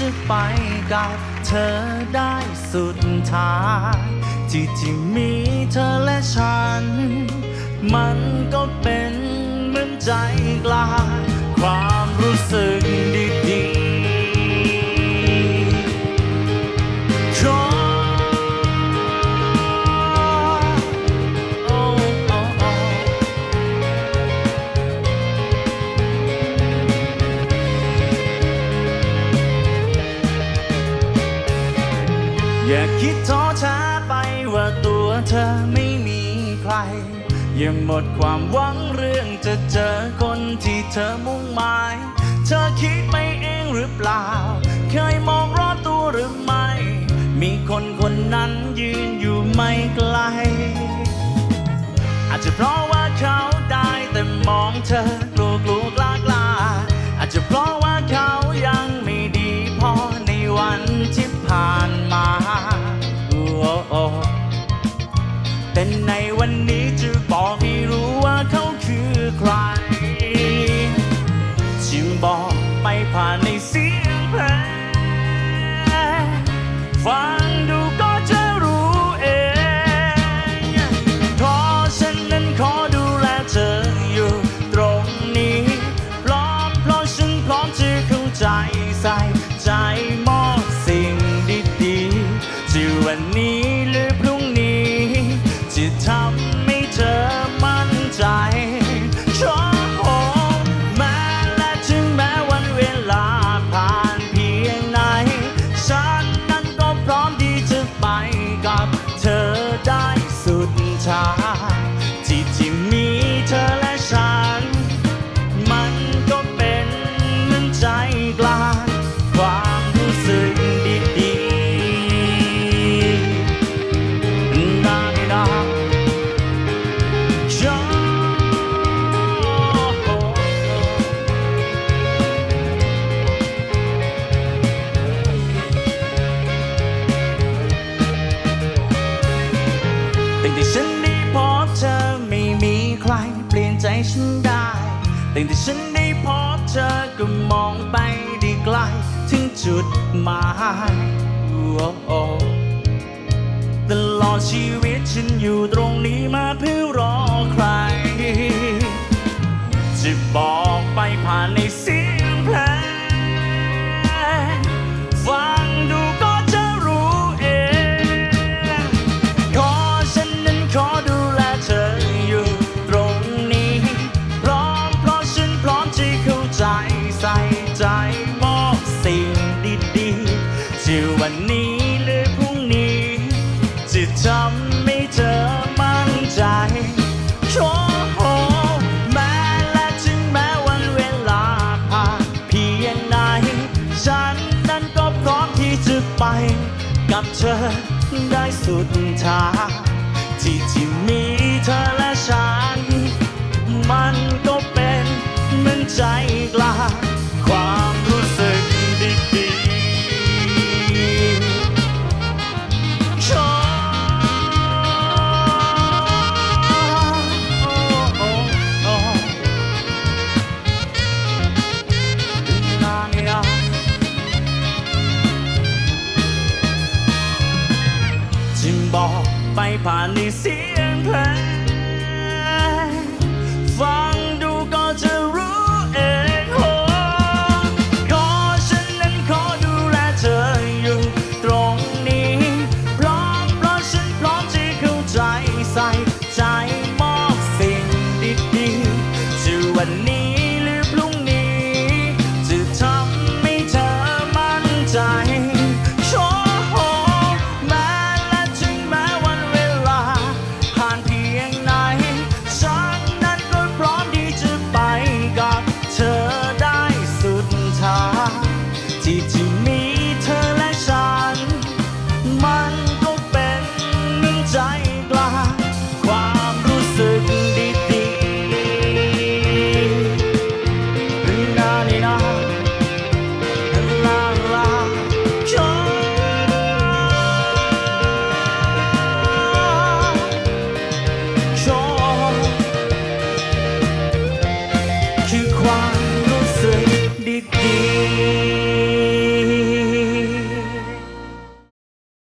จะไปกับเธอได้สุดท้ายที่ที่มีเธอและฉัน มันก็เป็นเหมือนใจกลาง อย่าคิดท้อช้าไปว่าตัวเธอไม่มีใครยังหมดความหวังเรื่องจะเจอคนที่เธอมุ่งหมาย เธอคิดไปเองหรือเปล่า เคยมองรอบตัวหรือไม่ มีคนคนนั้นยืนอยู่ไม่ไกล อาจจะเพราะว่าเขาได้แต่มองเธอ ไฉันได้พบเธอไม่มีใครเปลี่ยนใจฉันได้ตั้งแต่ฉันได้พบเธอก็มองไปได้ไกลถึงจุดหมายตลอดชีวิตฉันอยู่ตรงนี้มาเพื่อรอใครจะบอก ใส่ใจมอบสิ่งดีๆจะวันนี้หรือพรุ่งนี้จะทำให้เธอมั่นใจโอ้โหแม้และถึงแม้วันเวลาผ่านเพียงไหน ฉันนั้นก็พร้อมที่จะไป กับเธอได้สุดทางที่ที่มีเธอและฉัน มันก็เป็นเหมือนใจกลา ไปผ่านในเสียงเพลง I need a na.